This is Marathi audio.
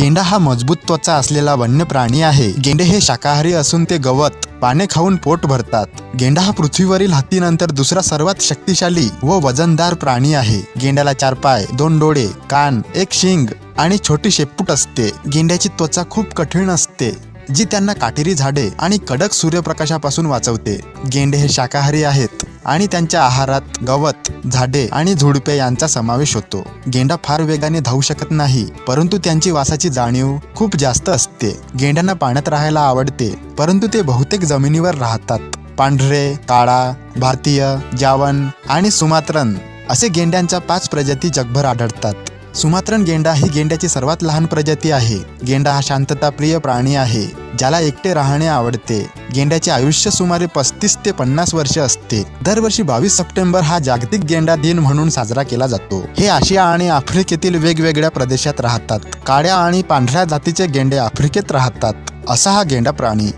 गेंडा हा मजबूत त्वचा असलेला वन्य प्राणी आहे. गेंडे हे शाकाहारी असून ते गवत पाने खाऊन पोट भरतात. गेंडा हा पृथ्वीवरील हत्तीनंतर दुसरा सर्वात शक्तिशाली व वजनदार प्राणी आहे. गेंड्याला चार पाय दोन डोळे कान एक शिंग आणि छोटी शेपूट असते. गेंड्याची त्वचा खूप कठीण असते जी त्यांना काटेरी झाडे आणि कडक सूर्यप्रकाशापासून वाचवते. गेंडे हे शाकाहारी आहेत. आणि त्यांच्या आहारात गवत झाडे आणि झुडपे यांचा समावेश होतो. गेंडा फार वेगाने धावू शकत नाही परंतु त्यांची वासाची जाणीव खूप जास्त असते. गेंड्यांना पाण्यात राहायला आवडते परंतु ते बहुतेक जमिनीवर राहतात. पांढरे काळा भारतीय जावन आणि सुमात्रन असे गेंड्यांच्या पाच प्रजाती जगभर आढळतात. सुमात्रन गेंडा ही गेंड्याची सर्वात लहान प्रजाती आहे. गेंडा हा शांतताप्रिय प्राणी आहे ज्याला एकटे राहणे आवडते. गेंड्याचे आयुष्य सुमारे पस्तीस ते पन्नास वर्ष असते. दरवर्षी बावीस सप्टेंबर हा जागतिक गेंडा दिन म्हणून साजरा केला जातो. हे आशिया आणि आफ्रिकेतील वेगवेगळ्या प्रदेशात राहतात. काळ्या आणि पांढऱ्या जातीचे गेंडे आफ्रिकेत राहतात. असा हा गेंडा प्राणी.